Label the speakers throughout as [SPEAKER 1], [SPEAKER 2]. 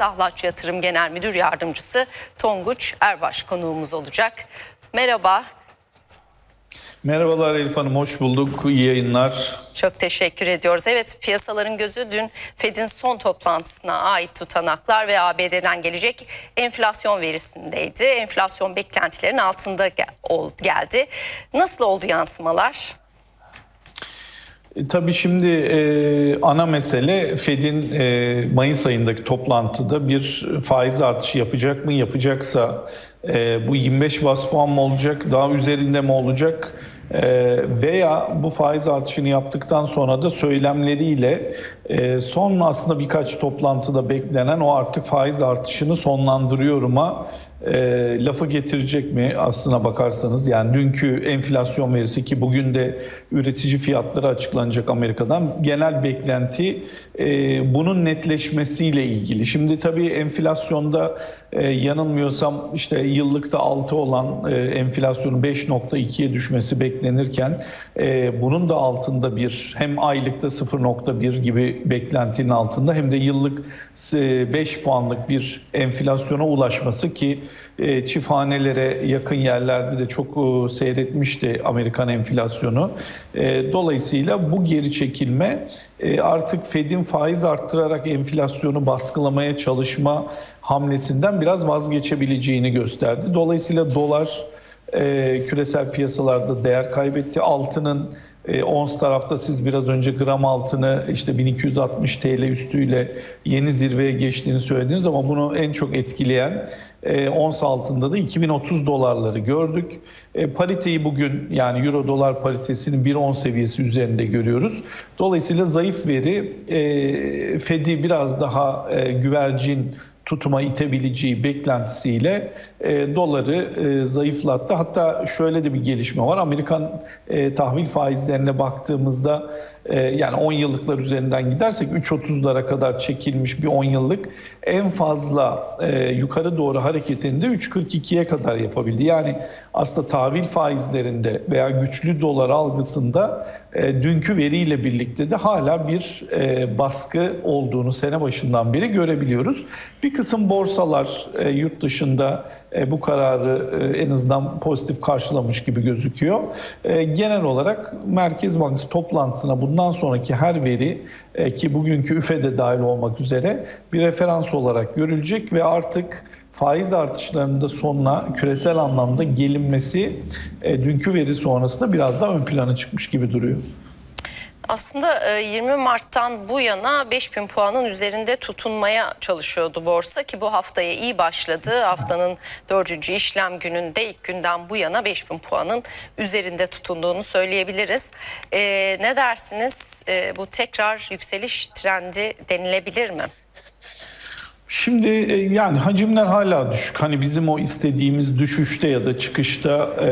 [SPEAKER 1] Sahlaç Yatırım Genel Müdür Yardımcısı Tonguç Erbaş konuğumuz olacak. Merhaba,
[SPEAKER 2] Merhabalar Elif Hanım, hoş bulduk. İyi yayınlar.
[SPEAKER 1] çok teşekkür ediyoruz. Evet, piyasaların gözü dün Fed'in son toplantısına ait tutanaklar ve ABD'den gelecek enflasyon verisindeydi. Enflasyon beklentilerin altında geldi. Nasıl oldu yansımalar?
[SPEAKER 2] E, tabii şimdi e, ana mesele Fed'in e, Mayıs ayındaki toplantıda bir faiz artışı yapacak mı? Yapacaksa e, bu 25 bas puan mı olacak? Daha üzerinde mi olacak? E, veya bu faiz artışını yaptıktan sonra da söylemleriyle e, son aslında birkaç toplantıda beklenen o artık faiz artışını sonlandırıyorum'a e, lafı getirecek mi aslına bakarsanız? Yani dünkü enflasyon verisi ki bugün de üretici fiyatları açıklanacak Amerika'dan. Genel beklenti e, bunun netleşmesiyle ilgili. Şimdi tabii enflasyonda e, yanılmıyorsam işte yıllıkta 6 olan e, enflasyonun 5.2'ye düşmesi beklenirken e, bunun da altında bir hem aylıkta 0.1 gibi beklentinin altında hem de yıllık e, 5 puanlık bir enflasyona ulaşması ki e, çifthanelere yakın yerlerde de çok e, seyretmişti Amerikan enflasyonu. E, Dolayısıyla bu geri çekilme e, artık Fed'in faiz arttırarak enflasyonu baskılamaya çalışma hamlesinden biraz vazgeçebileceğini gösterdi. Dolayısıyla dolar e, küresel piyasalarda değer kaybetti. Altının e, ons tarafta siz biraz önce gram altını işte 1260 TL üstüyle yeni zirveye geçtiğini söylediniz ama bunu en çok etkileyen e, ons altında da 2030 dolarları gördük. E, pariteyi bugün yani euro dolar paritesinin 1.10 seviyesi üzerinde görüyoruz. Dolayısıyla zayıf veri e, Fed'i biraz daha e, güvercin tutuma itebileceği beklentisiyle e, doları e, zayıflattı. Hatta şöyle de bir gelişme var. Amerikan e, tahvil faizlerine baktığımızda e, yani 10 yıllıklar üzerinden gidersek 3.30'lara kadar çekilmiş bir 10 yıllık en fazla e, yukarı doğru hareketinde 3.42'ye kadar yapabildi. Yani aslında tahvil faizlerinde veya güçlü dolar algısında e, dünkü veriyle birlikte de hala bir e, baskı olduğunu sene başından beri görebiliyoruz. Bir kısım borsalar e, yurt dışında e, bu kararı e, en azından pozitif karşılamış gibi gözüküyor. E, genel olarak Merkez Bankası toplantısına bundan sonraki her veri e, ki bugünkü üfede dahil olmak üzere bir referans olarak görülecek ve artık faiz artışlarının da sonuna küresel anlamda gelinmesi e, dünkü veri sonrasında biraz daha ön plana çıkmış gibi duruyor.
[SPEAKER 1] Aslında e, 20 Mart'tan bu yana 5000 puanın üzerinde tutunmaya çalışıyordu borsa ki bu haftaya iyi başladı. Haftanın dördüncü işlem gününde ilk günden bu yana 5000 puanın üzerinde tutunduğunu söyleyebiliriz. E, ne dersiniz? E, bu tekrar yükseliş trendi denilebilir mi?
[SPEAKER 2] Şimdi e, yani hacimler hala düşük. Hani bizim o istediğimiz düşüşte ya da çıkışta e,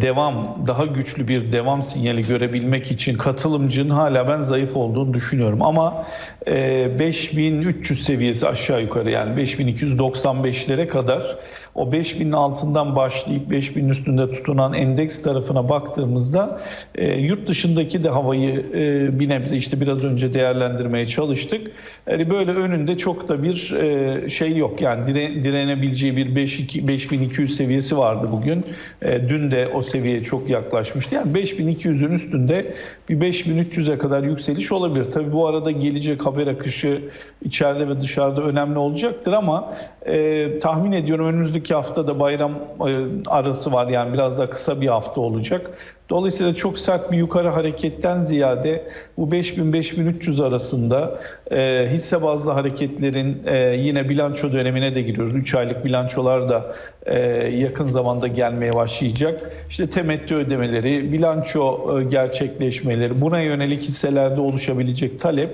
[SPEAKER 2] devam, daha güçlü bir devam sinyali görebilmek için katılımcının hala ben zayıf olduğunu düşünüyorum. Ama e, 5300 seviyesi aşağı yukarı yani 5295'lere kadar o 5000'in altından başlayıp 5000'in üstünde tutunan endeks tarafına baktığımızda e, yurt dışındaki de havayı e, bir nebze işte biraz önce değerlendirmeye çalıştık. Yani böyle önünde çok da bir e, şey yok. Yani dire, direnebileceği bir 5, 5200 seviyesi vardı bugün. E, dün de o seviyeye çok yaklaşmıştı. Yani 5200'ün üstünde bir 5300'e kadar yükseliş olabilir. Tabii bu arada gelecek haber akışı içeride ve dışarıda önemli olacaktır ama e, tahmin ediyorum önümüzdeki hafta da bayram e, arası var. Yani biraz daha kısa bir hafta olacak. Dolayısıyla çok sert bir yukarı hareketten ziyade bu 5000-5300 arasında e, hisse bazlı hareketlerin e, yine bilanço dönemine de giriyoruz. 3 aylık bilançolar da e, yakın zamanda gelmeye başlayacak. İşte temettü ödemeleri, bilanço e, gerçekleşmeleri, buna yönelik hisselerde oluşabilecek talep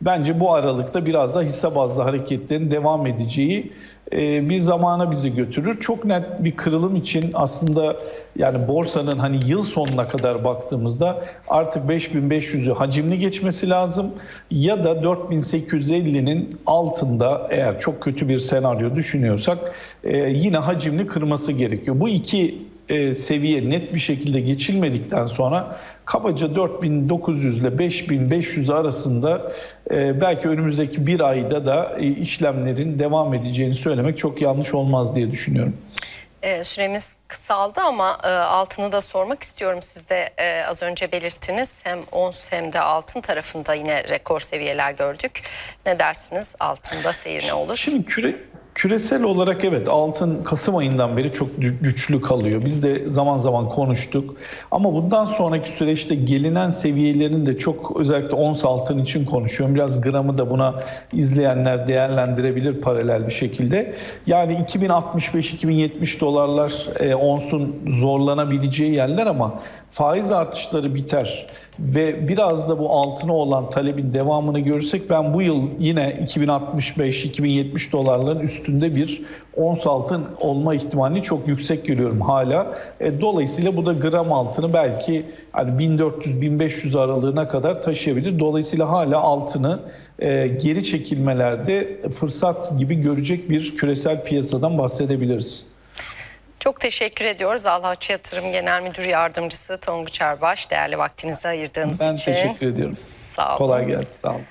[SPEAKER 2] bence bu aralıkta biraz da hisse bazlı hareketlerin devam edeceği bir zamana bizi götürür. Çok net bir kırılım için aslında yani borsanın hani yıl sonuna kadar baktığımızda artık 5500'ü hacimli geçmesi lazım ya da 4850'nin altında eğer çok kötü bir senaryo düşünüyorsak e, yine hacimli kırması gerekiyor. Bu iki e, seviye net bir şekilde geçilmedikten sonra kabaca 4900 ile 5500 arasında e, belki önümüzdeki bir ayda da e, işlemlerin devam edeceğini söylemek çok yanlış olmaz diye düşünüyorum.
[SPEAKER 1] E, süremiz kısaldı ama e, altını da sormak istiyorum. Siz de e, az önce belirttiniz. Hem ons hem de altın tarafında yine rekor seviyeler gördük. Ne dersiniz? Altında seyir ne olur?
[SPEAKER 2] Şimdi küre, küresel olarak evet altın Kasım ayından beri çok gü- güçlü kalıyor. Biz de zaman zaman konuştuk. Ama bundan sonraki süreçte gelinen seviyelerin de çok özellikle ons altın için konuşuyorum. Biraz gramı da buna izleyenler değerlendirebilir paralel bir şekilde. Yani 2065-2070 dolarlar e, onsun zorlanabileceği yerler ama faiz artışları biter ve biraz da bu altına olan talebin devamını görürsek ben bu yıl yine 2065-2070 dolarların üstünde bir ons altın olma ihtimalini çok yüksek görüyorum hala. E, dolayısıyla bu da gram altını belki hani 1400-1500 aralığına kadar taşıyabilir. Dolayısıyla hala altını e, geri çekilmelerde fırsat gibi görecek bir küresel piyasadan bahsedebiliriz.
[SPEAKER 1] Çok teşekkür ediyoruz. Alhaç Yatırım Genel Müdür Yardımcısı Tonguç Erbaş. Değerli vaktinizi ayırdığınız
[SPEAKER 2] Ben
[SPEAKER 1] için.
[SPEAKER 2] teşekkür ediyorum.
[SPEAKER 1] Sağ olun.
[SPEAKER 2] Kolay gelsin. Sağ olun.